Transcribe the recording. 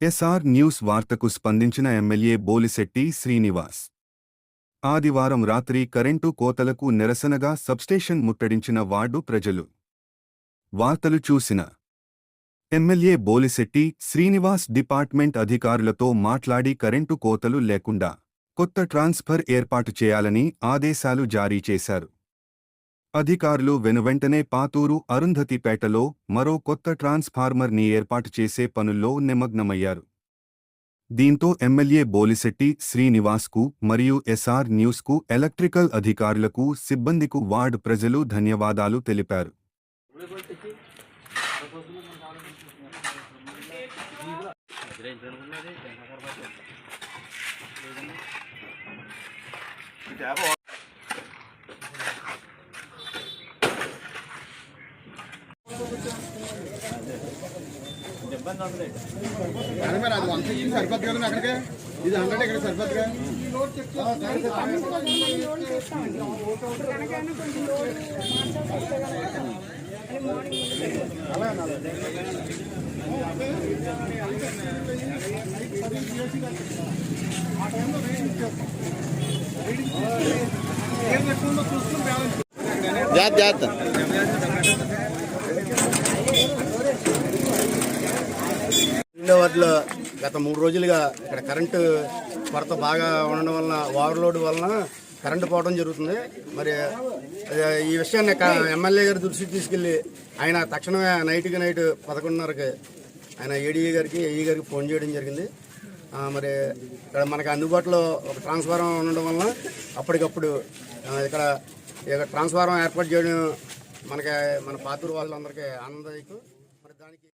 SR news వార్తకు స్పందించిన MLA Bolisetti Srinivas. ఆదివారం రాత్రి కరెంటు కోతలకు నిరసనగా సబ్స్టేషన్ ముట్టడించిన వార్డు ప్రజలు. వార్తలు చూసిన ఎమ్మెల్యే బోలిశెట్టి శ్రీనివాస్ డిపార్ట్మెంట్ అధికారులతో మాట్లాడి కరెంటు కోతలు లేకుండా కొత్త ట్రాన్స్ఫర్ ఏర్పాటు చేయాలని ఆదేశాలు జారీ చేశారు. అధికారులు వెనువెంటనే పాతూరు అరుంధతిపేటలో మరో కొత్త ట్రాన్స్ఫార్మర్ని ఏర్పాటు చేసే పనుల్లో నిమగ్నమయ్యారు. దీంతో ఎమ్మెల్యే బోలిశెట్టి శ్రీనివాస్కు మరియు ఎస్ఆర్ న్యూస్కు ఎలక్ట్రికల్ అధికారులకు సిబ్బందికు వార్డు ప్రజలు ధన్యవాదాలు తెలిపారు. కానీ మరి అది వంద ఇది సరిపోద్ది కదా అక్కడికి ఇది హండ్రెడ్ ఇక్కడ సరిపోద్దిగా జాగ్రత్త జాగ్రత్త రెండో గత మూడు రోజులుగా ఇక్కడ కరెంటు కొరత బాగా ఉండడం వలన ఓవర్లోడ్ వలన కరెంటు పోవడం జరుగుతుంది. మరి ఈ విషయాన్ని ఎమ్మెల్యే గారి దృష్టికి తీసుకెళ్ళి ఆయన తక్షణమే నైట్కి నైట్ పదకొండున్నరకి ఆయన ఏడీఏ గారికి ఏఈ గారికి ఫోన్ చేయడం జరిగింది. మరి ఇక్కడ మనకి అందుబాటులో ఒక ట్రాన్స్ఫారం ఉండడం వలన అప్పటికప్పుడు ఇక్కడ ఇక్కడ ట్రాన్స్ఫారం ఏర్పాటు చేయడం మనకి మన పాతూరు వాళ్ళందరికీ ఆనందదాయకం. మరి దానికి